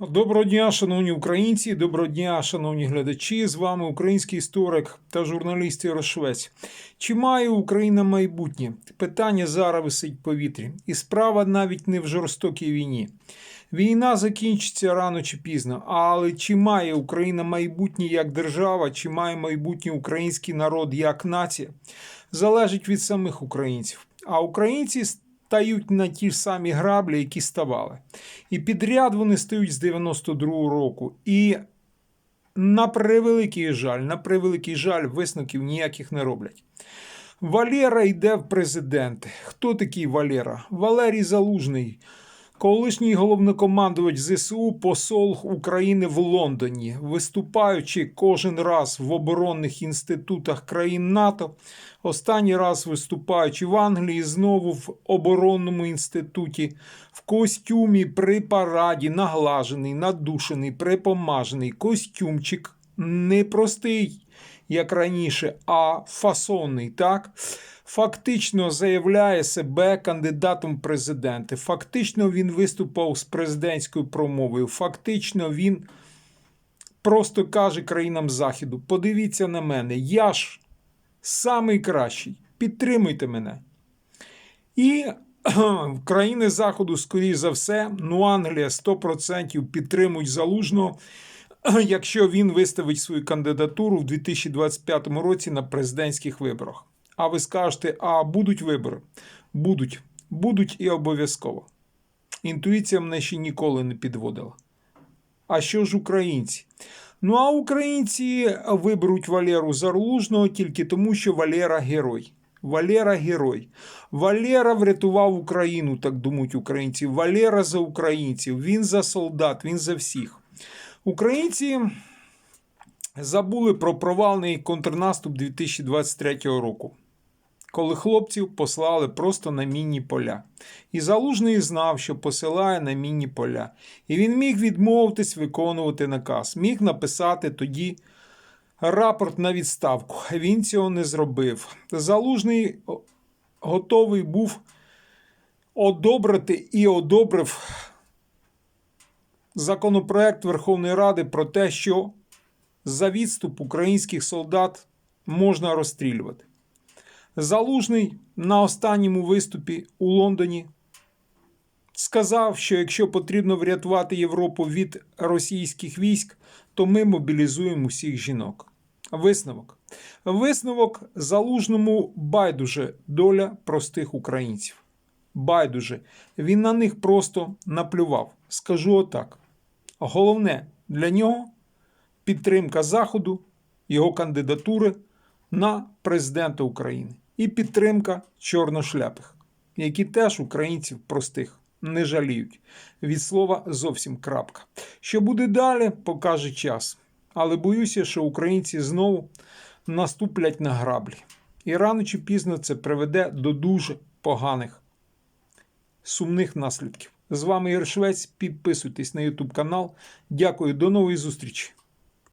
Доброго дня, шановні українці, доброго дня, шановні глядачі. З вами український історик та журналіст Ярошвець. Чи має Україна майбутнє? Питання зараз висить в повітрі. І справа навіть не в жорстокій війні. Війна закінчиться рано чи пізно, але чи має Україна майбутнє як держава, чи має майбутнє український народ як нація, залежить від самих українців. А українці стають на ті ж самі граблі, які ставали. І підряд вони стають з 92-го року. І на превеликий жаль, на превеликий жаль, висновків ніяких не роблять. Валера йде в президенти. Хто такий Валера? Валерій Залужний, колишній головнокомандувач ЗСУ, посол України в Лондоні, виступаючи кожен раз в оборонних інститутах країн НАТО. Останній раз виступаючи в Англії, знову в оборонному інституті, в костюмі при параді, наглажений, надушений, припомажений, костюмчик непростий, як раніше, а фасонний, так? Фактично заявляє себе кандидатом президенти. Фактично він виступав з президентською промовою. Фактично він просто каже країнам Заходу: подивіться на мене, я ж самий кращий. Підтримуйте мене. І країни Заходу, скоріш за все, ну Англія 100% підтримують залужного, якщо він виставить свою кандидатуру в 2025 році на президентських виборах. А ви скажете, а будуть вибори? Будуть. Будуть і обов'язково. Інтуїція мене ще ніколи не підводила. А що ж українці? Ну а українці виберуть Валеру Залужного тільки тому, що Валера герой. Валера герой. Валера врятував Україну, так думають українці. Валера за українців. Він за солдат, він за всіх. Українці забули про провальний контрнаступ 2023 року, коли хлопців послали просто на мінні поля. І Залужний знав, що посилає на мінні поля. І він міг відмовитись виконувати наказ, міг написати тоді рапорт на відставку. Він цього не зробив. Залужний готовий був одобрити і одобрив законопроект Верховної Ради про те, що за відступ українських солдат можна розстрілювати. Залужний на останньому виступі у Лондоні сказав, що якщо потрібно врятувати Європу від російських військ, то ми мобілізуємо усіх жінок. Висновок. Висновок залужному байдуже доля простих українців. Байдуже. Він на них просто наплював. Скажу отак. Головне для нього підтримка Заходу, його кандидатури на президента України і підтримка чорношляпих, які теж українців простих не жаліють. Від слова зовсім крапка. Що буде далі, покаже час. Але боюся, що українці знову наступлять на граблі. І рано чи пізно це приведе до дуже поганих сумних наслідків. З вами Єршвець. Підписуйтесь на YouTube канал. Дякую, до нової зустрічі!